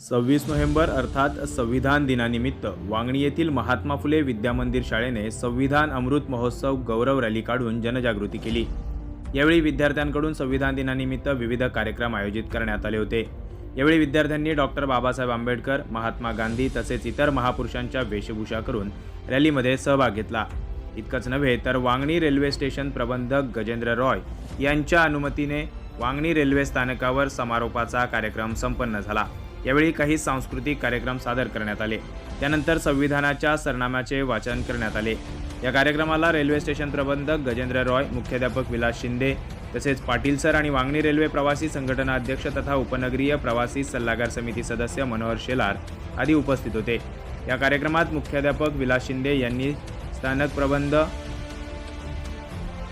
सव्वीस नोव्हेंबर अर्थात संविधान दिनानिमित्त वांगणी येथील महात्मा फुले विद्यामंदिर शाळेने संविधान अमृत महोत्सव गौरव रॅली काढून जनजागृती केली. यावेळी विद्यार्थ्यांकडून संविधान दिनानिमित्त विविध कार्यक्रम आयोजित करण्यात आले होते. यावेळी विद्यार्थ्यांनी डॉक्टर बाबासाहेब आंबेडकर महात्मा गांधी तसेच इतर महापुरुषांच्या वेशभूषा करून रॅलीमध्ये सहभाग घेतला. इतकंच नव्हे तर वांगणी रेल्वे स्टेशन प्रबंधक गजेंद्र रॉय यांच्या अनुमतीने वांगणी रेल्वे स्थानकावर समारोपाचा कार्यक्रम संपन्न झाला. यावेळी काही सांस्कृतिक कार्यक्रम सादर करण्यात आले. त्यानंतर संविधानाच्या सरनाम्याचे वाचन करण्यात आले. या कार्यक्रमाला रेल्वे स्टेशन प्रबंधक गजेंद्र रॉय मुख्याध्यापक विलास शिंदे तसेच पाटील सर आणि वांगणी रेल्वे प्रवासी संघटना अध्यक्ष तथा उपनगरीय प्रवासी सल्लागार समिती सदस्य मनोहर शेलार आदी उपस्थित होते. या कार्यक्रमात मुख्याध्यापक विलास शिंदे यांनी स्थानक प्रबंध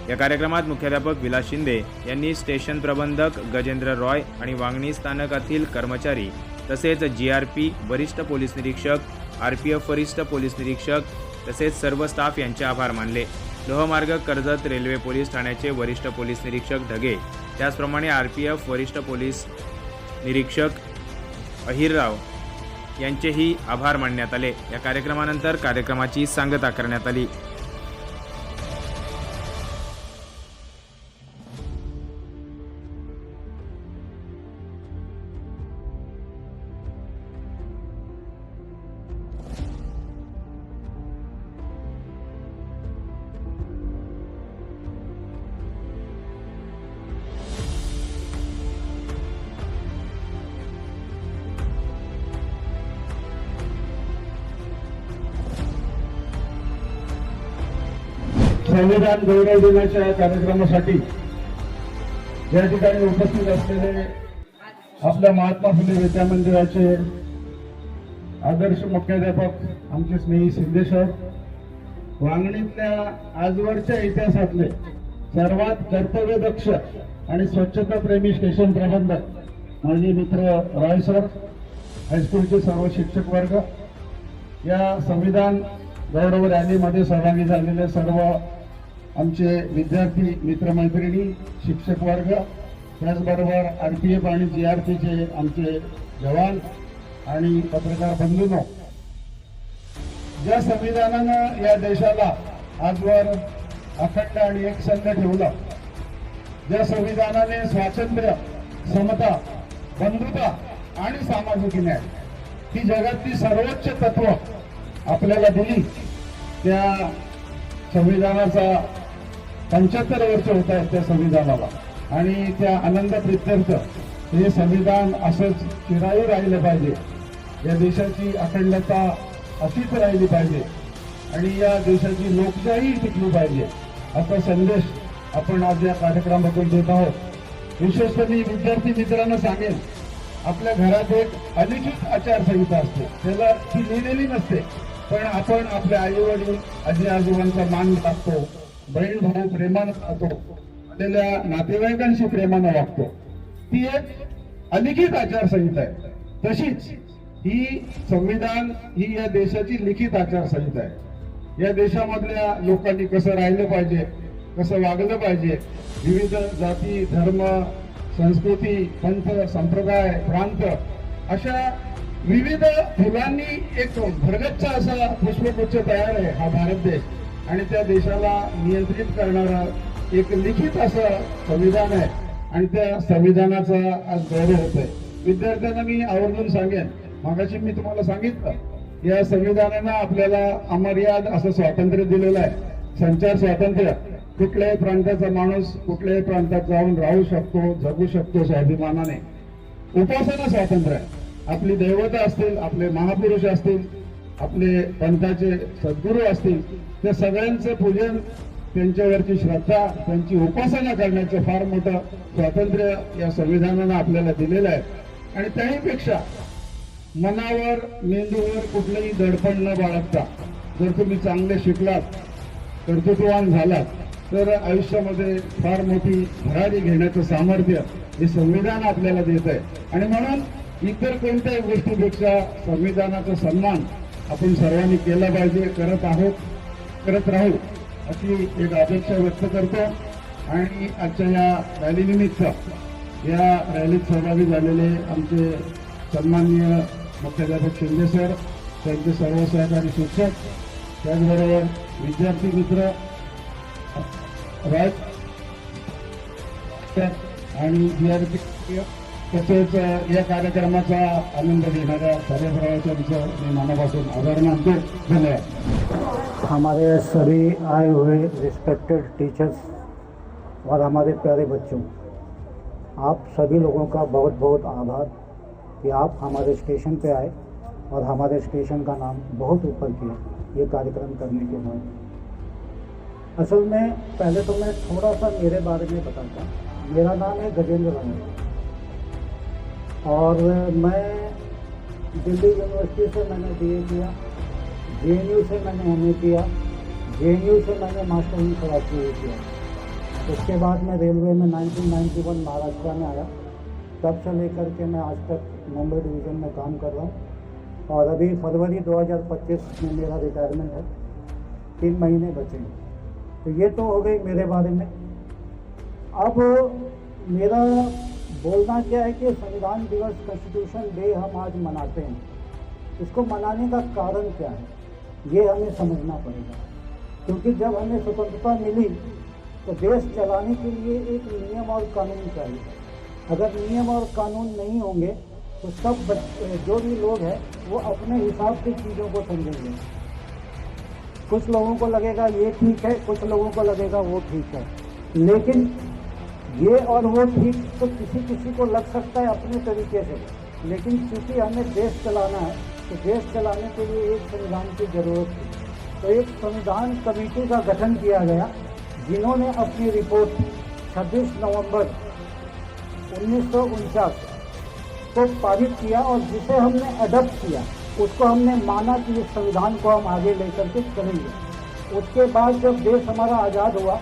या कार्यक्रमात मुख्याध्यापक विलास शिंदे यांनी स्टेशन प्रबंधक गजेंद्र रॉय आणि वांगणी स्थानकातील कर्मचारी तसेच जी आर पी वरिष्ठ पोलीस निरीक्षक आर पी एफ वरिष्ठ पोलीस निरीक्षक तसेच सर्व स्टाफ यांचे आभार मानले. लोहमार्ग कर्जत रेल्वे पोलीस ठाण्याचे वरिष्ठ पोलीस निरीक्षक ढगे. त्याचप्रमाणे आर पी एफ वरिष्ठ पोलीस निरीक्षक अहिरराव यांचेही आभार मानण्यात आले. या कार्यक्रमानंतर कार्यक्रमाची सांगता करण्यात आली. संविधान गौरव दिनाच्या कार्यक्रमासाठी. या ठिकाणी उपस्थित असलेले आपल्या महात्मा फुले विद्या मंदिराचे आदर्श मुख्याध्यापक आमचे स्नेही सिद्धेश्वर वांगणीतल्या आजवरच्या इतिहासातले सर्वात कर्तव्यदक्ष आणि स्वच्छता प्रेमी स्टेशन प्रबंधक माझे मित्र राय सर हायस्कूलचे सर्व शिक्षक वर्ग या संविधान गौरव रॅलीमध्ये सहभागी झालेले सर्व आमचे विद्यार्थी मित्रमैत्रिणी शिक्षक वर्ग त्याचबरोबर आर पी एफ आणि जी आर पीचे आमचे जवान आणि पत्रकार बंधूनो ज्या संविधानानं या देशाला आजवर अखंड आणि एकसंध ठेवलं ज्या संविधानाने स्वातंत्र्य समता बंधुता आणि सामाजिक न्याय ही जगातली सर्वोच्च तत्व आपल्याला दिली त्या संविधानाचा पंच्याहत्तर वर्ष होत आहेत त्या संविधानाला. आणि त्या आनंद प्रित्यर्थ हे संविधान असंच चिरायू राहिलं पाहिजे. या देशाची अखंडता अशीच राहिली पाहिजे. आणि या देशाची लोकशाही टिकली पाहिजे. असा संदेश आपण आज या कार्यक्रमातून देत आहोत. विशेषतः मी विद्यार्थी मित्रांना सांगेन आपल्या घरात एक अलिखित आचारसंहिता असते. त्याला ती लिहिलेली नसते. पण आपण आपल्या आईवडील आजी आजोबांचा मान टाकतो. बहीण भाऊ प्रेमानं राहतो आलेल्या नातेवाईकांशी प्रेमानं वागतो. ती एक अलिखित आचारसंहिता आहे. तशीच ही संविधान ही या देशाची लिखित आचारसंहिता आहे. या देशामधल्या लोकांनी कसं राहिलं पाहिजे कसं वागलं पाहिजे विविध जाती धर्म संस्कृती पंथ संप्रदाय प्रांत अशा विविध फुलांनी एक भरगच्छ असा पुष्पगुच्छ तयार आहे हा भारत देश. आणि त्या देशाला नियंत्रित करणारा एक लिखित असं संविधान आहे. आणि त्या संविधानाचा आज गौरव होत आहे विद्यार्थ्यांना मी आवर्जून सांगेन. मागाशी मी तुम्हाला सांगितलं या संविधानानं आपल्याला अमर्याद असं स्वातंत्र्य दिलेलं आहे. संचार स्वातंत्र्य. कुठल्याही प्रांताचा माणूस कुठल्याही प्रांतात जाऊन राहू शकतो जगू शकतो स्वाभिमानाने उपासना स्वातंत्र्य. आहे आपली दैवता असतील आपले महापुरुष असतील आपले पंथाचे सद्गुरू असतील त्या सगळ्यांचं पूजन त्यांच्यावरची श्रद्धा त्यांची उपासना करण्याचं फार मोठं स्वातंत्र्य या संविधानानं आपल्याला दिलेलं आहे. आणि त्याहीपेक्षा मनावर मेंदूवर कुठलंही दडपण न बाळगता जर तुम्ही चांगले शिकलात कर्तृत्ववान झालात तर आयुष्यामध्ये फार मोठी भरारी घेण्याचं सामर्थ्य हे संविधान आपल्याला देत आहे. आणि म्हणून इतर कोणत्याही गोष्टीपेक्षा संविधानाचा सन्मान आपण सर्वांनी केला पाहिजे करत आहोत. करत राहू अशी एक अपेक्षा व्यक्त करतो. आणि आजच्या या रॅलीनिमित्त या रॅलीत सहभागी झालेले आमचे सन्माननीय मुख्याध्यापक शिंदे सर त्यांचे सर्व सहकारी शिक्षक त्याचबरोबर विद्यार्थी मित्र राज आणि विद्यार्थी तसेच या कार्यक्रमाचा आनंद घेणाऱ्या सर्व प्रवासांचं मी मनापासून आभार मानतो. धन्यवाद. हमारे सभी आए हुए रिस्पेक्टेड टीचर्स और हमारे प्यारे बच्चों, आप सभी लोगों का बहुत बहुत आभार कि आप हमारे स्टेशन पे आए और हमारे स्टेशन का नाम बहुत ऊपर किया ये कार्यक्रम करने के बाद। असल में पहले तो मैं थोड़ा सा मेरे बारे में बताता हूँ। मेरा नाम है गजेंद्र रंग और मैं दिल्ली यूनिवर्सिटी से मैंने बीए किया। जेएनयू से मैंने एमए किया, जेएनयू से मैंने मास्टर इन फिलोसफी किया। उसके बाद मैं रेलवे में 1991 महाराष्ट्र में आया। तब से लेकर के मैं आज तक मुंबई डिवीज़न में काम कर रहा हूँ। और अभी फरवरी 2025 में मेरा रिटायरमेंट है। तीन महीने बचे हैं। तो ये तो हो गई मेरे बारे में। अब मेरा बोलना क्या है कि संविधान दिवस कॉन्स्टिट्यूशन डे हम आज मनाते हैं। इसको मनाने का कारण क्या है? ये हमें समझना पड़ेगा। क्योंकि जब हमें स्वतंत्रता मिली तो देश चलाने के लिए एक नियम और कानून चाहिए। अगर नियम और कानून नहीं होंगे तो सब जो भी लोग हैं, वो अपने हिसाब से चीज़ों को समझेंगे। कुछ लोगों को लगेगा ये ठीक है, कुछ लोगों को लगेगा वो ठीक है। लेकिन ये और वो ठीक तो किसी किसी को लग सकता है अपने तरीके से। लेकिन चूँकि हमें देश चलाना है तो देश चलाने के लिए एक संविधान की ज़रूरत थी। तो एक संविधान कमेटी का गठन किया गया, जिन्होंने अपनी रिपोर्ट 26 नवंबर उन्नीस को पारित किया और जिसे हमने अडप्ट किया, उसको हमने माना कि इस संविधान को हम आगे लेकर के चलेंगे। उसके बाद जब देश हमारा आज़ाद हुआ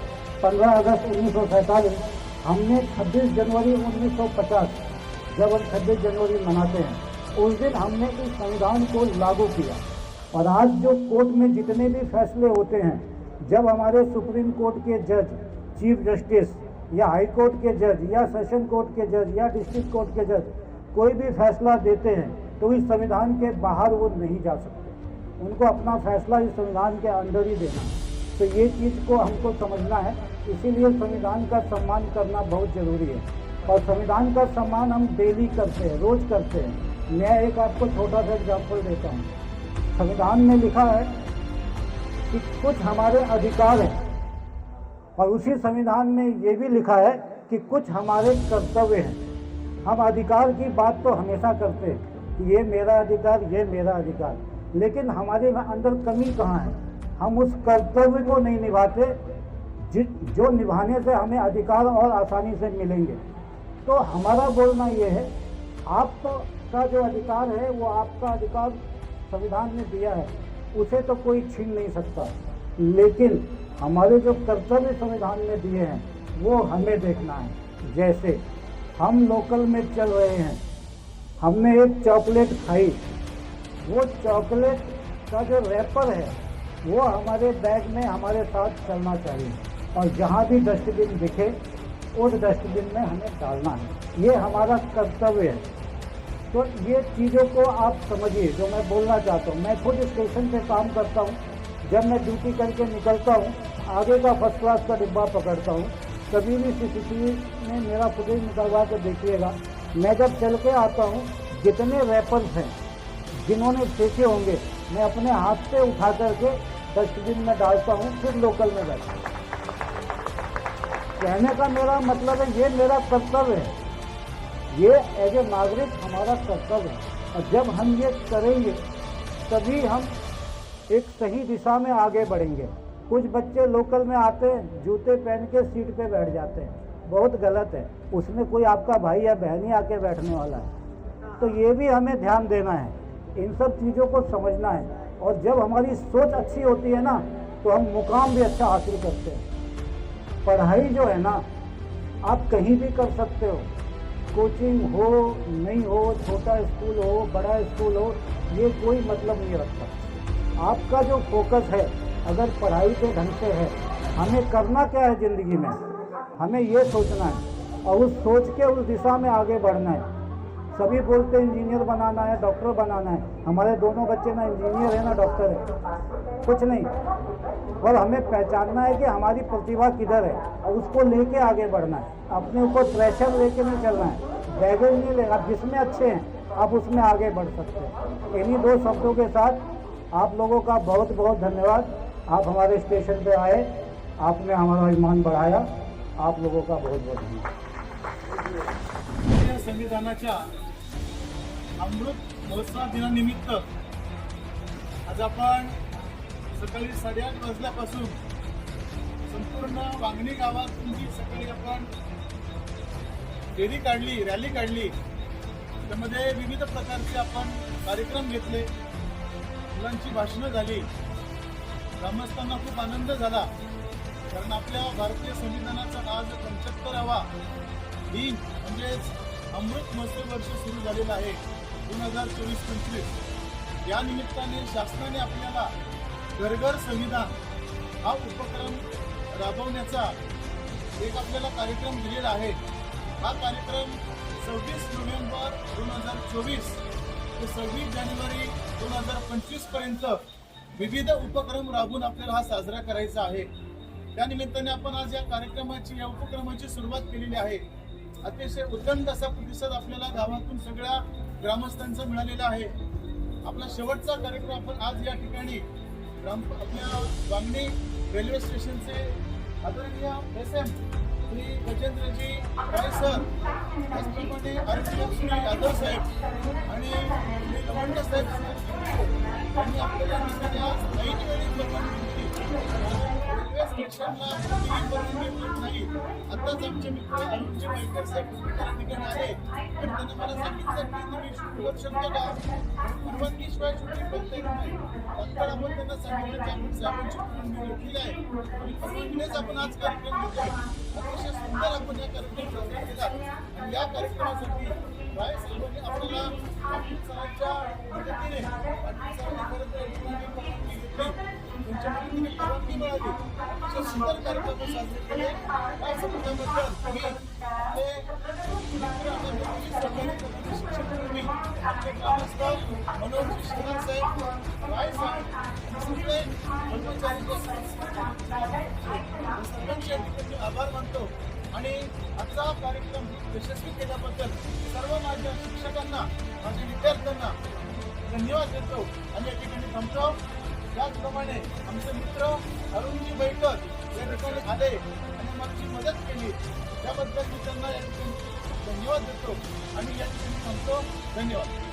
15 अगस्त उन्नीस सौ सैंतालीस, हमने 26 जनवरी 1950 जब हम 26 जनवरी मनाते हैं उस दिन हमने इस संविधान को लागू किया। और आज जो कोर्ट में जितने भी फैसले होते हैं, जब हमारे सुप्रीम कोर्ट के जज, चीफ जस्टिस, या हाई कोर्ट के जज, या सेशन कोर्ट के जज, या डिस्ट्रिक्ट कोर्ट के जज कोई भी फैसला देते हैं तो इस संविधान के बाहर वो नहीं जा सकते। उनको अपना फैसला इस संविधान के अंदर ही देना। तो ये चीज़ को हमको समझना है। इसीलिए संविधान का सम्मान करना बहुत ज़रूरी है। और संविधान का सम्मान हम डेली करते हैं, रोज़ करते हैं। मैं एक आपको छोटा सा एग्ज़ाम्पल देता हूँ। संविधान में लिखा है कि कुछ हमारे अधिकार हैं, और उसी संविधान में ये भी लिखा है कि कुछ हमारे कर्तव्य हैं। हम अधिकार की बात तो हमेशा करते हैं कि ये मेरा अधिकार, ये मेरा अधिकार। लेकिन हमारे अंदर कमी कहाँ है? हम उस कर्तव्य को नहीं निभाते, जो निभाने से हमें अधिकार और आसानी से मिलेंगे। तो हमारा बोलना ये है आपका जो अधिकार है, वो आपका अधिकार संविधान ने दिया है। उसे तो कोई छीन नहीं सकता। लेकिन हमारे जो कर्तव्य संविधान में दिए हैं, वो हमें देखना है। जैसे हम लोकल में चल रहे हैं। हमने एक चॉकलेट खाई। वो चॉकलेट का जो रैपर है, वो हमारे बैग में हमारे साथ चलना चाहिए। और जहाँ भी डस्टबिन दिखे, उस डस्टबिन में हमें डालना है। ये हमारा कर्तव्य है। तो ये चीज़ों को आप समझिए, जो मैं बोलना चाहता हूँ। मैं खुद स्टेशन पे काम करता हूँ। जब मैं ड्यूटी करके निकलता हूँ, आगे का फ़र्स्ट क्लास का डिब्बा पकड़ता हूँ। कभी भी सी सी सीसीटीवी में मेरा फुटेज निकलवा के देखिएगा। मैं जब चल के आता हूँ, जितने वेपन्स हैं, जिन्होंने फेंके होंगे, मैं अपने हाथ से उठा करके डस्टबिन में डालता हूँ, फिर लोकल में बैठता हूँ। कहने का मेरा मतलब है, ये मेरा कर्तव्य है। ये एज ए नागरिक हमारा कर्तव्य है। और जब हम ये करेंगे, तभी हम एक सही दिशा में आगे बढ़ेंगे। कुछ बच्चे लोकल में आते हैं, जूते पहन के सीट पे बैठ जाते हैं। बहुत गलत है। उसमें कोई आपका भाई या बहन ही आके बैठने वाला है। तो ये भी हमें ध्यान देना है। इन सब चीज़ों को समझना है। और जब हमारी सोच अच्छी होती है ना तो हम मुकाम भी अच्छा हासिल करते हैं। पढ़ाई जो है ना, आप कहीं भी कर सकते हो। कोचिंग हो, नहीं हो, छोटा स्कूल हो, बड़ा स्कूल हो, ये कोई मतलब नहीं रखता। आपका जो फोकस है, अगर पढ़ाई के ढंग से है, हमें करना क्या है ज़िंदगी में? हमें ये सोचना है और उस सोच के उस दिशा में आगे बढ़ना है। सभी बोलते हैं इंजीनियर बनाना है डॉक्टर बनाना है। हमारे दोनों बच्चे ना इंजीनियर है ना डॉक्टर है। कुछ नहीं। और हमें पहचानना है कि हमारी प्रतिभा किधर है। और उसको लेके आगे बढ़ना है। अपने ऊपर प्रेशर लेके नहीं चलना है। बैगेज नहीं लेना। जिसमें अच्छे हैं, आप उसमें आगे बढ़ सकते हैं। इन्हीं दो शब्दों के साथ आप लोगों का बहुत बहुत धन्यवाद। आप हमारे स्टेशन पर आए। आपने हमारा ईमान बढ़ाया। आप लोगों का बहुत बहुत धन्यवाद संविधानाच्या अमृत महोत्सव दिनानिमित्त आज आपण सकाळी साडेआठ वाजल्यापासून संपूर्ण वांगणी गावातून जी सकाळी आपण फेरी काढली रॅली काढली. त्यामध्ये विविध प्रकारचे आपण कार्यक्रम घेतले. मुलांची भाषणं झाली. ग्रामस्थांना खूप आनंद झाला. कारण आपल्या भारतीय संविधानाचा आज पंच्याहत्तरावा दिन म्हणजेच अमृत महोत्सव वर्ष सुरू झालेलं आहे. दोन हजार चोवीस पंचवीस या निमित्ताने शासनाने आपल्याला घरघर संविधान हा उपक्रम राबवण्याचा एक आपल्याला कार्यक्रम दिलेला आहे. हा कार्यक्रम सव्वीस नोव्हेंबर दोन हजार चोवीस ते सव्वीस जानेवारी दोन हजार पंचवीसपर्यंत विविध उपक्रम राबवून आपल्याला हा साजरा करायचा आहे. त्या निमित्ताने आपण आज या कार्यक्रमाची या उपक्रमाची सुरुवात केलेली आहे. अतिशय उदंड असा प्रतिसाद आपल्याला गावातून सगळ्या ग्रामस्थांचा मिळालेला आहे. आपला शेवटचा कार्यक्रम आपण आज या ठिकाणी ग्राम आपल्या वांगणी रेल्वे स्टेशनचे आदरणीय S M Shri Gajendraji Rai sir त्याचप्रमाणे अरविंद श्री यादव साहेब आणि श्री लवंड साहेब आणि आपल्याला ठिकाणी आज ऐन वेळी रेल्वे स्टेशनला कुठलीही परवानगी मिळत नाही आताच आमचे मित्र अरुणजी वाईकर साहेब त्या ठिकाणी आले. आणि त्यांनी मला सांगितलं की तुम्ही शूट करू शकता का परवानगीशिवाय शूटिंग करता येत नाही. तात्काळ आपण त्यांना सांगितलं की आपण साहेबांची परवानगी घेतलेली आहे. आणि परवानगीनेच आपण आज कार्यक्रम घेतोय. अतिशय सुंदर आपण या कार्यक्रम साजरा केला. आणि या कार्यक्रमासाठी राय साहेबांनी आपल्याला पाटील सरांच्या मदतीने पाटील सरांनी खरं तर या ठिकाणी परवानगी घेतली त्यांच्या परवानगी मिळाली सुंदर कार्यक्रम साजरे केले या मी आपले साहेब राय साहेब सगळे कर्मचारी सर्वांचे आभार मानतो आणि आजचा कार्यक्रम यशस्वी केल्याबद्दल सर्व माझ्या शिक्षकांना माझ्या विद्यार्थ्यांना धन्यवाद देतो. आणि या ठिकाणी थांबतो. त्याचप्रमाणे आमचे मित्र अरुणजी बैकर या ठिकाणी आले आणि आमची मदत केली. त्याबद्दल मी त्यांना या ठिकाणी धन्यवाद देतो आणि या ठिकाणी थांबतो धन्यवाद.